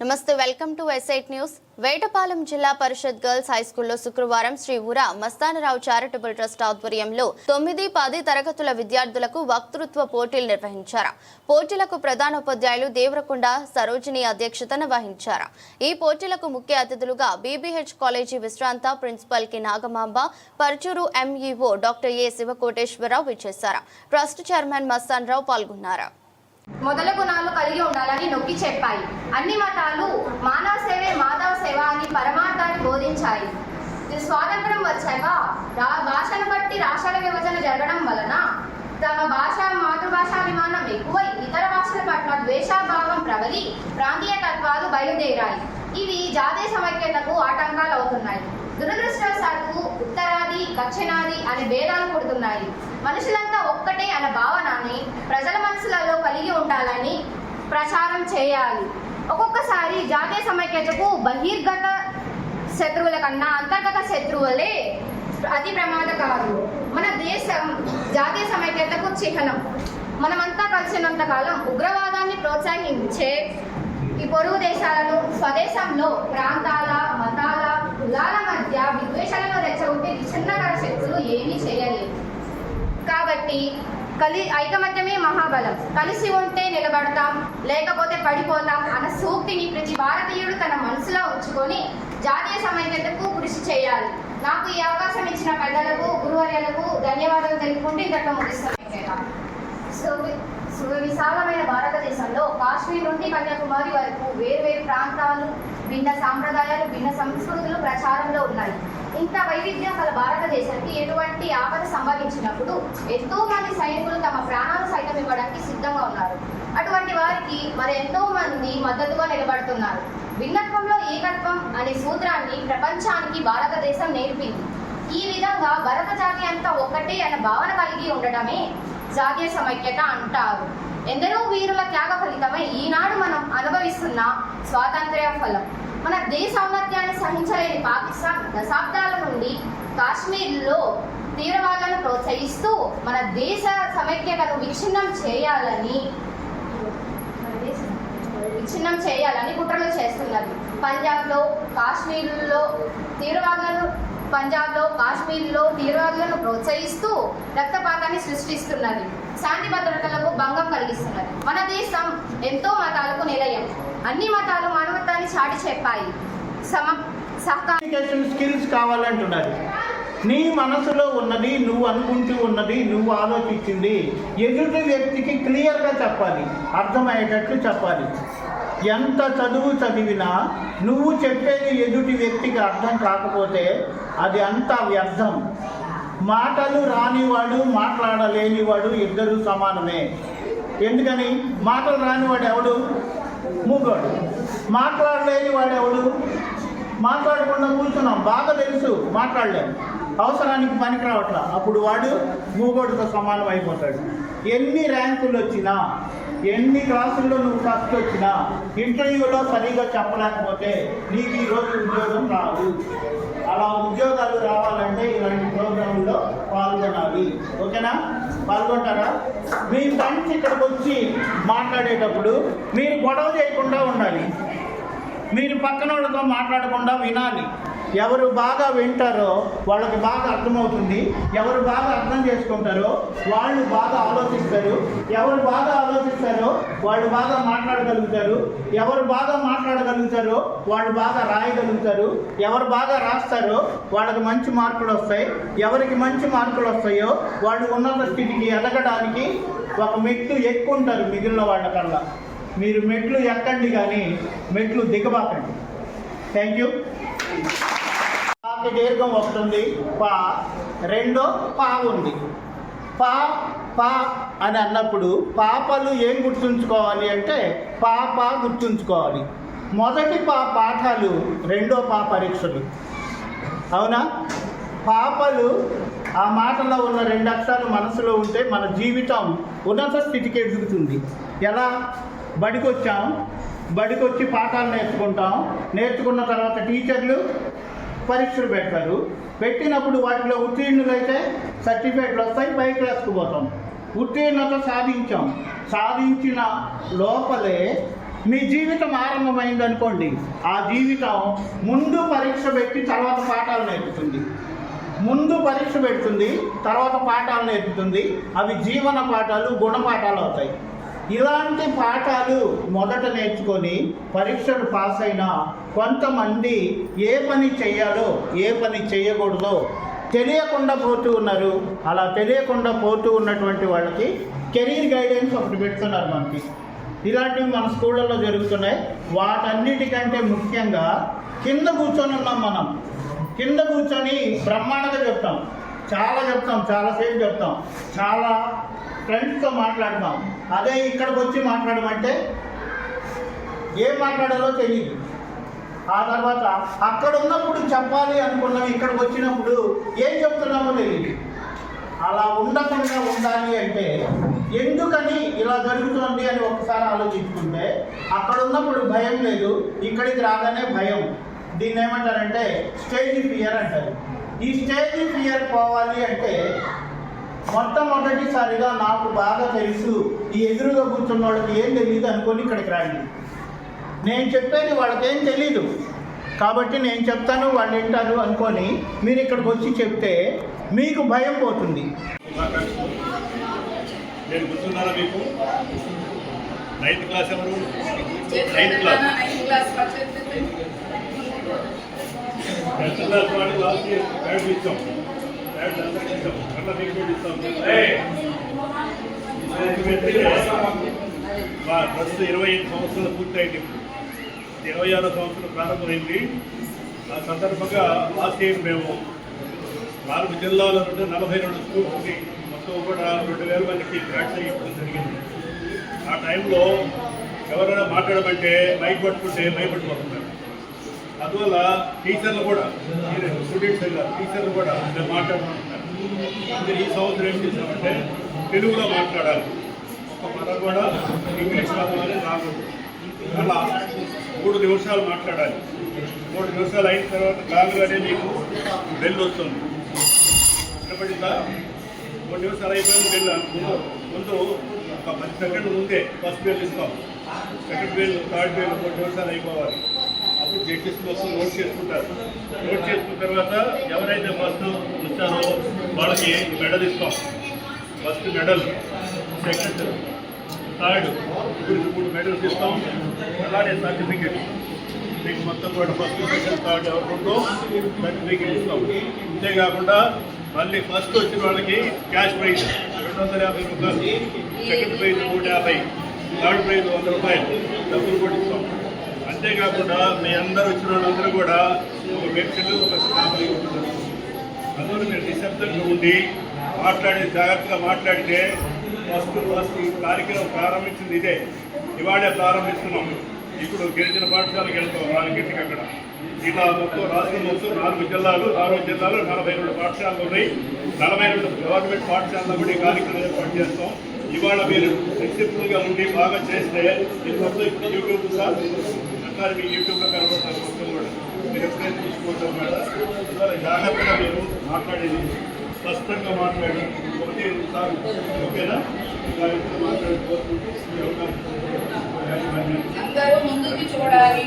నమస్తే welcome to SIT news. Vetapalem జిల్లా పరిషత్ girls high స్కూల్లో శుక్రవారం శ్రీ ఉరా మస్తానరావు చారిటబుల్ ట్రస్ట్ ఆధ్వర్యంలో తొమ్మిది పది తరగతుల విద్యార్థులకు వక్తృత్వ పోటీలు నిర్వహించారు. పోటీలకు ప్రధానోపాధ్యాయులు దేవరకొండ సరోజిని అధ్యక్షతన వహించారు. ఈ పోటీలకు ముఖ్య అతిథులుగా బీబీహెచ్ కాలేజీ విశ్రాంత ప్రిన్సిపల్కి Nagamamba Parchur MEO doctor A Sivakoteswararao విచ్చేశారు. ట్రస్ట్ చైర్మన్ మస్తానరావు పాల్గొన్నారు. మొదల గుణాలు కలిగి ఉండాలని నొక్కి చెప్పాయి. అన్ని మతాలు మానవ సేవే మాధవ సేవ అని పరమార్థాన్ని బోధించాయి. స్వాతంత్రం వచ్చాక భాషను బట్టి రాష్ట్రాల విభజన జరగడం వలన తమ భాష మాతృభాషాభిమానం ఎక్కువై ఇతర భాషల పట్ల ద్వేషాభావం ప్రబలి ప్రాంతీయ తత్వాలు బయలుదేరాయి. ఇవి జాతీయ సమైక్యతకు ఆటంకాలు అవుతున్నాయి. దురదృష్టవశాత్తు ఉత్తరాది దక్షిణాది అనే భేదాలు పుడుతున్నాయి. మనుషుల ఒక్కటే అనే భావనని ప్రజల మనసులలో కలిగి ఉండాలని ప్రచారం చేయాలి. ఒక్కొక్కసారి జాతీయ సమైక్యతకు బహిర్గత శత్రువుల కన్నా అంతర్గత శత్రువులే అతి ప్రమాదకారులు. మన దేశం జాతీయ సమైక్యతకు చిహ్నం. మనమంతా కలిసినంత కాలం ఉగ్రవాదాన్ని ప్రోత్సహించే ఈ పొరుగు దేశాలను స్వదేశంలో ప్రాంతాల మతాల కులాల మధ్య విద్వేషాలను రెచ్చగొట్టే విచ్ఛిన్నకర శక్తులు ఏమీ చేయలేదు. కాబట్టి కలి ఐకమత్యమే మహాబలం. కలిసి ఉంటే నిలబడతాం లేకపోతే పడిపోతాం అన్న సూక్తిని ప్రతి భారతీయుడు తన మనసులో ఉంచుకొని జాతీయ సమైక్యతకు కృషి చేయాలి. నాకు ఈ అవకాశం ఇచ్చిన పెద్దలకు గురువర్యులకు ధన్యవాదాలు తెలుపుకుంటూ ఇంతట్లో ముగిస్తాను సు- భారతదేశంలో కాశ్మీర్ నుండి కన్యాకుమారి వరకు వేర్వేరు ప్రాంతాలు భిన్న సాంప్రదాయాలు భిన్న సంస్కృతులు ప్రచారంలో ఉన్నాయి. ఇంత వైవిధ్యం గల భారతదేశానికి ఎటువంటి ఆపద సంభవించినప్పుడు ఎంతో మంది సైనికులు తమ ప్రాణాలు సైతం ఇవ్వడానికి సిద్ధంగా ఉన్నారు. అటువంటి వారికి మరి ఎంతో మంది మద్దతుగా నిలబడుతున్నారు. భిన్నత్వంలో ఏకత్వం అనే సూత్రాన్ని ప్రపంచానికి భారతదేశం నేర్పింది. ఈ విధంగా భరత జాతి అంతా ఒక్కటే అనే భావన కలిగి ఉండటమే జాతీయ సమైక్యత అంటారు. ఎందరో వీరుల త్యాగ ఫలితమై ఈనాడు మనం అనుభవిస్తున్న స్వాతంత్ర్య ఫలం. మన దేశ ఔన్నత్యాన్ని సహించలేని పాకిస్తాన్ దశాబ్దాల నుండి కాశ్మీర్లో తీవ్రవాదాలను ప్రోత్సహిస్తూ మన దేశ సమైక్యతను విచ్ఛిన్నం చేయాలని విచ్ఛిన్నం చేయాలని కుట్రలు చేస్తున్నది. పంజాబ్లో కాశ్మీర్లో తీవ్రవాదాలు పంజాబ్లో కాశ్మీర్లో తీవ్రవాదులను ప్రోత్సహిస్తూ రక్తపాతాన్ని సృష్టిస్తున్నది. శాంతి భద్రతలకు భంగం కలిగిస్తున్నది. మన దేశం ఎంతో మతాలకు నిలయం. అన్ని మతాలు మానవత్వాన్ని చాటి చెప్పాయి. సమ సహకార స్కిల్స్ కావాలంటున్నారు నీ మనసులో ఉన్నది నువ్వు అనుకుంటూ ఉన్నది నువ్వు ఆలోచించింది ఎదుటి వ్యక్తికి క్లియర్గా చెప్పాలి. అర్థమయ్యేటట్లు చెప్పాలి. ఎంత చదువు చదివినా నువ్వు చెప్పేది ఎదుటి వ్యక్తికి అర్థం కాకపోతే అది అంత వ్యర్థం. మాటలు రానివాడు మాట్లాడలేనివాడు ఇద్దరు సమానమే. ఎందుకని? మాటలు రానివాడు ఎవడు? మూగోడు. మాట్లాడలేని వాడు ఎవడు మాట్లాడకుండా కూర్చున్నాం. బాగా తెలుసు మాట్లాడలేము అవసరానికి పనికి రావట్లా అప్పుడు వాడు మూగోడుతో సమానం అయిపోతాడు. ఎన్ని ర్యాంకులు వచ్చినా ఎన్ని క్లాసుల్లో నువ్వు ఫస్ట్ వచ్చినా ఇంటర్వ్యూలో సరిగా చెప్పలేకపోతే నీకు ఈరోజు ఉద్యోగం రాదు. అలా ఉద్యోగాలు రావాలంటే ఇలాంటి ప్రోగ్రాంలో పాల్గొనాలి. ఓకేనా? పాల్గొంటారా? మీ ఫ్రెండ్స్ ఇక్కడికి వచ్చి మాట్లాడేటప్పుడు మీరు గొడవ చేయకుండా ఉండాలి. మీరు పక్కన వాళ్ళతో మాట్లాడకుండా వినాలి. ఎవరు బాగా వింటారో వాళ్ళకి బాగా అర్థమవుతుంది. ఎవరు బాగా అర్థం చేసుకుంటారో వాళ్ళు బాగా ఆలోచిస్తారు. ఎవరు బాగా ఆలోచిస్తారో వాళ్ళు బాగా మాట్లాడగలుగుతారు. ఎవరు బాగా మాట్లాడగలుగుతారో వాళ్ళు బాగా రాయగలుగుతారు. ఎవరు బాగా రాస్తారో వాళ్ళకి మంచి మార్కులు వస్తాయి. ఎవరికి మంచి మార్కులు వస్తాయో వాళ్ళు ఉన్నత స్థితికి ఎదగడానికి ఒక మెట్లు ఎక్కుంటారు మిగిలిన వాళ్ళకల్లా. మీరు మెట్లు ఎక్కండి కానీ మెట్లు దిగబాకండి. థ్యాంక్ యూ వాక్య దీర్ఘం వస్తుంది. పా రెండో పా ఉంది. పా పా అని అన్నప్పుడు పాపలు ఏం గుర్తుంచుకోవాలి అంటే పాప గుర్తుంచుకోవాలి. మొదటి పా పాఠాలు రెండో పా పరీక్షలు. అవునా? పాపలు ఆ మాటలో ఉన్న రెండు అక్షరాలు మనసులో ఉంటే మన జీవితం ఉన్నత స్థితికి ఎదుగుతుంది. ఎలా? బడికొచ్చాం. బడికొచ్చి పాఠాలు నేర్చుకుంటాం. నేర్చుకున్న తర్వాత టీచర్లు పరీక్షలు పెడతారు. పెట్టినప్పుడు వాటిలో ఉత్తీర్ణులైతే సర్టిఫికేట్లు వస్తాయి పై క్లాస్కి పోతాం. ఉత్తీర్ణత సాధించాం. సాధించిన లోపలే మీ జీవితం ఆరంభమైంది అనుకోండి ఆ జీవితం ముందు పరీక్ష పెట్టి తర్వాత పాఠాలు నేర్పుతుంది. ముందు పరీక్ష పెడుతుంది తర్వాత పాఠాలు నేర్పుతుంది. అవి జీవన పాఠాలు గుణపాఠాలు అవుతాయి. ఇలాంటి పాఠాలు మొదట నేర్చుకొని పరీక్షలు పాస్ అయినా కొంతమంది ఏ పని చేయాలో ఏ పని చేయకూడదో తెలియకుండా పోతూ ఉన్నారు. అలా తెలియకుండా పోతూ ఉన్నటువంటి వాళ్ళకి కెరీర్ గైడెన్స్ ఒకటి పెడుతున్నారు మనకి. ఇలాంటివి మన స్కూళ్ళల్లో జరుగుతున్నాయి. వాటన్నిటికంటే ముఖ్యంగా కింద కూర్చొని ఉన్నాం మనం. కింద కూర్చొని బ్రహ్మాండంగా చెప్తాం. చాలా చెప్తాం చాలాసేపు చెప్తాం. చాలా ఫ్రెండ్స్తో మాట్లాడతాం. అదే ఇక్కడికి వచ్చి మాట్లాడమంటే ఏం మాట్లాడాలో తెలియదు ఆ తర్వాత అక్కడ ఉన్నప్పుడు చెప్పాలి అనుకున్నాం ఇక్కడికి వచ్చినప్పుడు ఏం చెప్తున్నామో తెలియదు అలా ఉండకుండా ఉండాలి అంటే ఎందుకని ఇలా జరుగుతుంది అని ఒకసారి ఆలోచించుకుంటే అక్కడ ఉన్నప్పుడు భయం లేదు ఇక్కడికి రాగానే భయం. దీన్ని ఏమంటారంటే స్టేజ్ ఫియర్ అంటారు. ఈ స్టేజ్ ఫియర్ పోవాలి అంటే మొట్టమొదటిసారిగా నాకు బాగా తెలుసు ఈ ఎదురుగా కూర్చున్న వాళ్ళకి ఏం తెలియదు అనుకొని ఇక్కడికి రండి నేను చెప్పేది వాళ్ళకేం తెలీదు. కాబట్టి నేను చెప్తాను వాళ్ళు వింటారు అనుకొని మీరు ఇక్కడికి వచ్చి చెప్తే మీకు భయం పోతుంది. నేను గుర్తున్నారా మీకు? నైన్త్ క్లాస్ ఎవరు? Ninth class. Tenth class last year మా ప్రస్తుతం ఇరవై ఐదు సంవత్సరాలు పూర్తయింది ఇరవై ఆరో సంవత్సరం ప్రారంభమైంది ఆ సందర్భంగా లాస్ట్ ఇయర్ మేము నాలుగు జిల్లాలో నుండి నలభై రెండు స్కూల్స్కి మొత్తం కూడా రెండు వేల మందికి ట్రాక్స్ ఇవ్వడం జరిగింది ఆ టైంలో ఎవరైనా మాట్లాడమంటే మైక్ పట్టుకుంటే భయపడిపోతున్నారు అందువల్ల టీచర్లు కూడా స్టూడెంట్స్ టీచర్లు కూడా మేము మాట్లాడమంటున్నారు ఈ సంవత్సరం ఏం చేసామంటే తెలుగులో మాట్లాడాలి. ఒక పదం కూడా ఇంగ్లీష్ పదం అనేది రాకూడదు అలా మూడు నిమిషాలు మాట్లాడాలి. మూడు నిమిషాలు అయిన తర్వాత కాగానే మీకు బెల్ వస్తుంది. వినపడిందా మూడు నిమిషాలు అయిపోయిన బెల్ ముందు ముందు ఒక పది సెకండ్ ముందే ఫస్ట్ బెల్ ఇస్తాం. సెకండ్ బెల్ థర్డ్ బెల్ మూడు నిమిషాలు అయిపోవాలి. అప్పుడు జడ్జెస్ కోసం నోట్ చేసుకుంటారు. నోట్ చేసుకున్న తర్వాత ఎవరైతే ఫస్ట్ వచ్చారో వాళ్ళకి మెడల్ ఇస్తాం. ఫస్ట్ మెడల్ సెకండ్ థర్డ్ ఇప్పుడు మూడు మెడల్స్ ఇస్తాం. అలానే సర్టిఫికెట్ మీకు మొత్తం కూడా ఫస్ట్ సెకండ్ థర్డ్ ఎవరుంటో సర్టిఫికెట్ ఇస్తాం. అంతేకాకుండా మళ్ళీ ఫస్ట్ వచ్చిన వాళ్ళకి క్యాష్ ప్రైజ్ రెండు వందల యాభై రూపాయలు. సెకండ్ ప్రైజ్ నూట యాభై. థర్డ్ ప్రైజ్ వంద రూపాయలు. డబ్బులు కూడా ఇస్తాం. అంతేకాకుండా మీ అందరూ వచ్చిన వాళ్ళందరూ కూడా ఒక వ్యక్తులు ఒక స్టాంప్ ఉంటుంది మీరు నిశ్శబ్దంగా ఉండి మాట్లాడి జాగ్రత్తగా మాట్లాడితే ఫస్ట్ ఫస్ట్ ఈ కార్యక్రమం ప్రారంభించింది ఇదే. ఇవాళే ప్రారంభిస్తున్నాం. ఇప్పుడు గిరిజన పాఠశాలకు వెళ్తాం నాలుగింటికి అక్కడ. ఇలా మొత్తం రాష్ట్రం మొత్తం నాలుగు జిల్లాలు నాలుగు జిల్లాలు నలభై రెండు పాఠశాలలు ఉన్నాయి. నలభై రెండు గవర్నమెంట్ పాఠశాలలో కూడా ఈ కార్యక్రమం ఏర్పాటు చేస్తాం. ఇవాళ మీరు ఫ్లెక్సిబుల్గా ఉండి బాగా చేస్తే ఇది మొత్తం ఇప్పుడు యూట్యూబ్ సార్ అంటారు మీ యూట్యూబ్లో కనబడతారు మొత్తం కూడా మీరు ఎప్పుడైతే చూసుకోవద్దాం మేడం అందువల్ల జాగ్రత్తగా మీరు మాట్లాడేది స్పష్టంగా మాట్లాడి ఒకటి రెండు సార్లు ఓకేనా? జాగ్రత్తగా మాట్లాడుకోవచ్చు అందరూ ముందుకి చూడాలి.